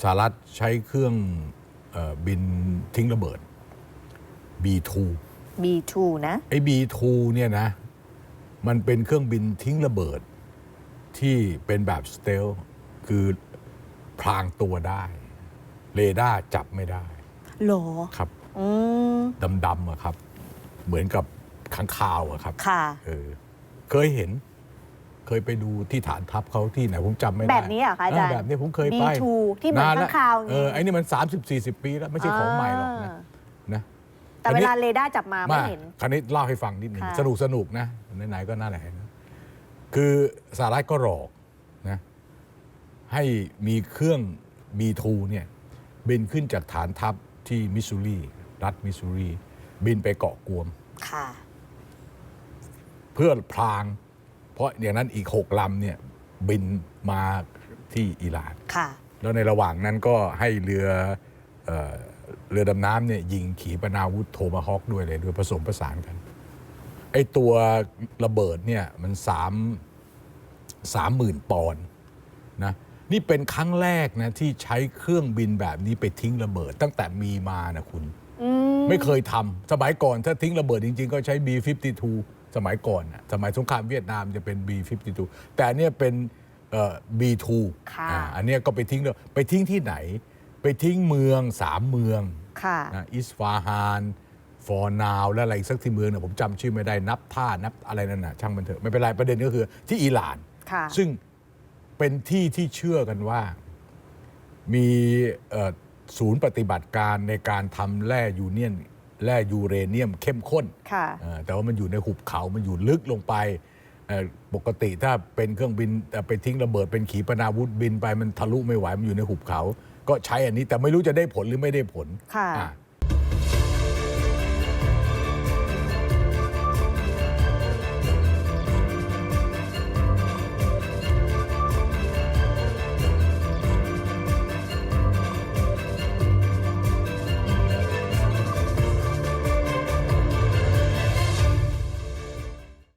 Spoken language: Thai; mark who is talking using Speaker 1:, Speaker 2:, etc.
Speaker 1: สหรัฐใช้เครื่องเออบินทิ้งระเบิด B2
Speaker 2: B2 นะ
Speaker 1: ไอ้ B2 เนี่ยนะ มันเป็นเครื่องบินทิ้งระเบิด ที่เป็นแบบสเตลคือพรางตัวได้เรดาร์จับไม่ได้
Speaker 2: หรอ
Speaker 1: ครับ
Speaker 2: อืม
Speaker 1: ดำๆอะครับ เหมือนกับขังคาวอะครับ
Speaker 2: ค่ะ
Speaker 1: เออเคยเห็น เคยไปดูที่ฐานทัพเขาที่ไหนผมจำไม่ได้
Speaker 2: แบบนี้เหรอคะอาจารย์
Speaker 1: เแบบนี้ผมเคยไป
Speaker 2: B2 ที่เหมือน
Speaker 1: แล้
Speaker 2: ข้างคาวไง
Speaker 1: เออไอ้นี่มัน 30 40 ปีแล้วไม่ใช่ของใหม่หรอกนะานะ
Speaker 2: แต่เวลาเรดาร์จับมาไม่
Speaker 1: มา
Speaker 2: เห็น
Speaker 1: คันนี้เล่าให้ฟังนิดหนึ่ง
Speaker 2: ค่ะ
Speaker 1: สนุกสนุกนะไหนๆก็น่าแหละนะคือสหรัฐก็หลอกนะให้มีเครื่อง B2 เนี่ยบินขึ้นจากฐานทัพที่มิสซูรีรัฐมิสซูรี บินไปเกาะกวม
Speaker 2: ค่ะ
Speaker 1: เพื่อพราง เพราะอย่างนั้นอีกหกลำเนี่ยบินมาที่อิหร่าน
Speaker 2: ค่ะ
Speaker 1: แล้วในระหว่างนั้นก็ให้เรือเอ่อเรือดำน้ำเนี่ยยิงขีปนาวุธโทมาฮอคด้วยเลยด้วยผสมผสานกันไอตัวระเบิดเนี่ยมันสามสามหมื่นปอนด์นะนี่เป็นครั้งแรกนะที่ใช้เครื่องบินแบบนี้ไปทิ้งระเบิด ตั้งแต่มีมานะคุณ
Speaker 2: อืม
Speaker 1: ไม่เคยทำสมัยก่อนถ้าทิ้งระเบิดจริง ๆ ก็ใช้ B52 สมัยก่อนน่ะสมัยสงครามเวียดนามจะเป็น B52 แต่อันเนี่ยเป็นเอ่อ B2
Speaker 2: ค่ะ
Speaker 1: อ่าอันเนี้ยก็ไปทิ้งเลยไปทิ้งที่ไหน ไปทิ้งเมืองสามเมือง
Speaker 2: ค่ะ
Speaker 1: นะอิสฟาฮานฟอร์นาวและอะไรอีกสักที่เมืองเนี่ยผมจำชื่อไม่ได้นับท่านับอะไรนั่นน่ะช่างมันเถอะไม่เป็นไรประเด็นก็คือที่อิหร่าน
Speaker 2: ค่ะ
Speaker 1: ซึ่งเป็นที่ที่เชื่อกันว่ามีเอ่อศูนย์ปฏิบัติการในการทำแร่ยูเนียน แร่ยูเรเนียมเข้มข้น
Speaker 2: ค่ะ
Speaker 1: เอ่อแต่ว่ามันอยู่ในหุบเขา มันอยู่ลึกลงไปเอ่อปกติถ้าเป็นเครื่องบินแต่ไปทิ้งระเบิดเป็นขีปนาวุธบินไปมันทะลุไม่ไหว มันอยู่ในหุบเขา ก็ใช้อันนี้แต่ไม่รู้จะได้ผลหรือไม่ได้ผล
Speaker 2: ค่ะ
Speaker 1: อะ